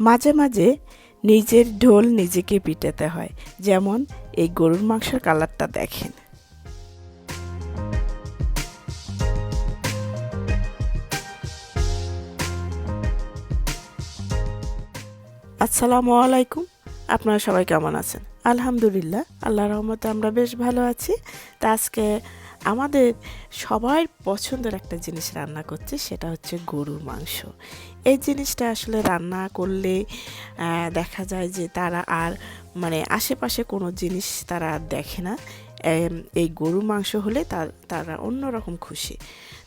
মাঝে মাঝে নিজের ঢোল নিজেকে পিটাতে হয়। যেমন এই গরুর মাংসের কালারটা দেখেন। আসসালামু আলাইকুম। আপনারা সবাই কেমন আছেন? আলহামদুলিল্লাহ আল্লাহ রহমতে আমরা বেশ ভালো আছি। তা আজকে আমাদের সবার পছন্দের একটা জিনিস রান্না করছে সেটা হচ্ছে গরুর মাংস। এই জিনিসটা আসলে রান্না করলে দেখা যায় যে তারা আর মানে আশেপাশে কোনো জিনিস তারা আর দেখে না। এই গরুর মাংস হলে তারা অন্যরকম খুশি।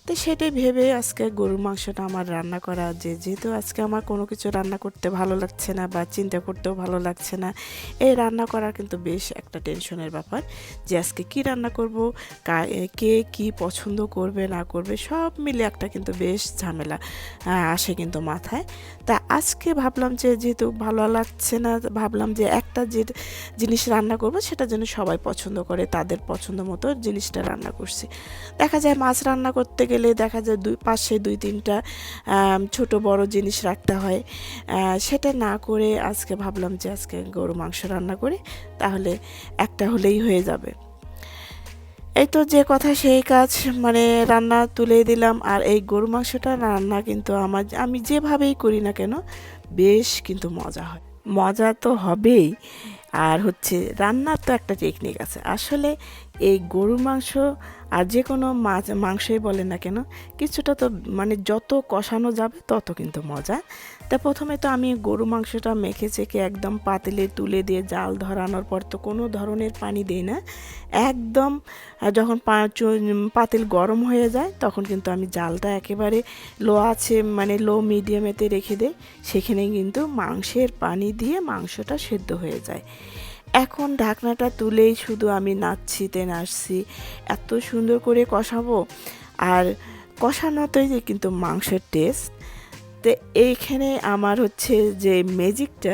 তো সেটাই ভেবে আজকে গরুর মাংসটা আমার রান্না করা যে যেহেতু আজকে আমার কোনো কিছু রান্না করতে ভালো লাগছে না বা চিন্তা করতেও ভালো লাগছে না, এই রান্না করার কিন্তু বেশ একটা টেনশনের ব্যাপার যে আজকে কি রান্না করব, কা- কে পছন্দ করবে, না করবে, সব মিলে একটা কিন্তু বেশ ঝামেলা আসে কিন্তু মাথায়। তা আজকে ভাবলাম যে যেহেতু ভালো লাগছে না, ভাবলাম যে একটা যে জিনিস রান্না করব, সেটা যেন সবাই পছন্দ করে, তাদের পছন্দ মতো জিনিসটা রান্না করছি। দেখা যায় মাছ রান্না করতে গেলে দেখা যায় দুই, পাশে দুই, তিনটা ছোট বড় জিনিস রাখতে হয়। সেটা না করে আজকে ভাবলাম যে আজকে গরু, মাংস রান্না করি, তাহলে একটা হলেই হয়ে যাবে। এই তো যে কথা সেই কাজ মানে রান্না তুলে দিলাম। আর এই গরু, মাংসটা রান্না কিন্তু আমার, আমি যেভাবেই করি না কেন, বেশ কিন্তু মজা হয়। মজা তো হবেই। আর হচ্ছে রান্নার তো একটা টেকনিক আছে। আসলে এই গরুর মাংস আর যে কোনো মাছ, মাংসই বলে না কেন, কিছুটা তো মানে যত কষানো যাবে তত কিন্তু মজা। তা প্রথমে তো আমি গরু মাংসটা মেখে চেখে একদম পাতিলে তুলে দিয়ে জাল ধরানোর পর তো কোনো ধরনের পানি দিই না। একদম যখন পাতিল গরম হয়ে যায় তখন কিন্তু আমি জালটা একেবারে লো আছে মানে লো মিডিয়ামেতে রেখে দিই। সেখানে কিন্তু মাংসের পানি দিয়ে মাংসটা সেদ্ধ হয়ে যায়। এখন ঢাকনাটা তুলেই শুধু আমি নাচছিতে নাচছি। এত সুন্দর করে কষাবো। আর কষানোতেই যে কিন্তু মাংসের টেস্ট তো এইখানে আমার হচ্ছে যে ম্যাজিকটা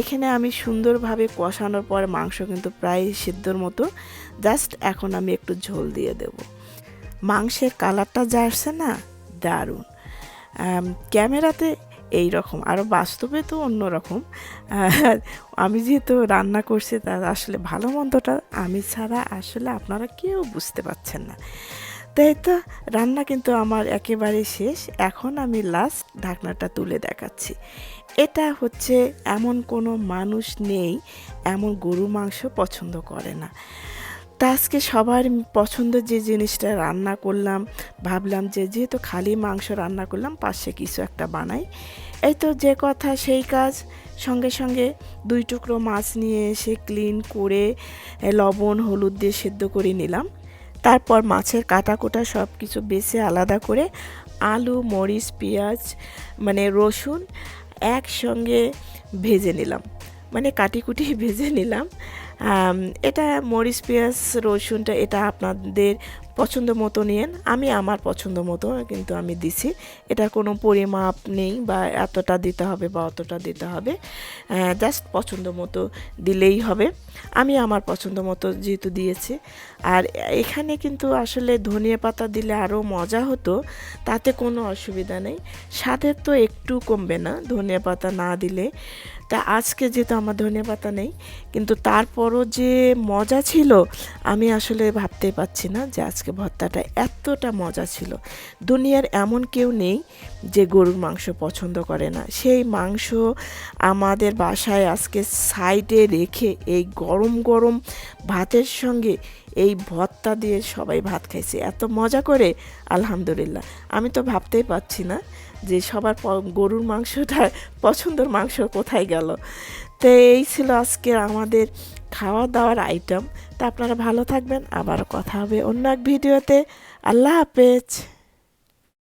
এখানে আমি সুন্দরভাবে কষানোর পর মাংস কিন্তু প্রায় সিদ্ধর মতো। জাস্ট এখন আমি একটু ঝোল দিয়ে দেব। মাংসের কালারটা যা আসছে না, দারুণ। ক্যামেরাতে এই রকম আরও বাস্তবে তো অন্যরকম। আমি যেহেতু রান্না করছি তার আসলে ভালো মন্দটা আমি ছাড়া আসলে আপনারা কেউ বুঝতে পারছেন না। তাই তো রান্না কিন্তু আমার একেবারে শেষ। এখন আমি লাস্ট ঢাকনাটা তুলে দেখাচ্ছি। এটা হচ্ছে এমন কোনো মানুষ নেই, এমন গরু মাংস পছন্দ করে না। তা আজকে সবার পছন্দ যে জিনিসটা রান্না করলাম, ভাবলাম যে যেহেতু খালি মাংস রান্না করলাম, পাশে কিছু একটা বানাই। এই তো যে কথা সেই কাজ। সঙ্গে সঙ্গে দুই টুকরো মাছ নিয়ে এসে ক্লিন করে লবণ, হলুদ দিয়ে সেদ্ধ করে নিলাম। তারপর মাছের কাটা কোটা সব কিছু বেছে আলাদা করে আলু, মরিচ, পেঁয়াজ মানে রসুন একসঙ্গে ভেজে নিলাম। মানে কাটি কুটি ভেজে নিলাম। এটা মরিচ পেঁয়াজ রসুনটা এটা আপনাদের পছন্দ মতো নিয়েন, আমি আমার পছন্দ মতো, কিন্তু আমি দিছি। এটার কোনো পরিমাপ নেই বা এতটা দিতে হবে বা অতটা দিতে হবে। জাস্ট পছন্দ মতো দিলেই হবে। আমি আমার পছন্দ মতো যেহেতু দিয়েছি। আর এখানে কিন্তু আসলে ধনিয়া পাতা দিলে আরও মজা হতো, তাতে কোনো অসুবিধা নেই। স্বাদের তো একটু কমবে না ধনিয়া পাতা না দিলে। তা আজকে যেহেতু আমার ধনিয়া পাতা নেই, কিন্তু তারপরও যে মজা ছিল, আমি আসলে ভাবতেই পারছি না যে আজকে ভর্তাটা এতটা মজা ছিল। দুনিয়ার এমন কেউ নেই যে গরুর মাংস পছন্দ করে না। সেই মাংস আমাদের বাসায় আজকে সাইডে রেখে এই গরম গরম ভাতের সঙ্গে এই ভর্তা দিয়ে সবাই ভাত খাইছে। এত মজা করে, আলহামদুলিল্লাহ। আমি তো ভাবতেই পারছি না যে সবার গরুর মাংসটা পছন্দের মাংস কোথায় গেল। তো এই ছিল আজকে আমাদের খাওয়া দাওয়ার আইটেম তা আপনারা ভালো থাকবেন। আবার কথা হবে অন্য এক ভিডিওতে। আল্লাহ হাফেজ।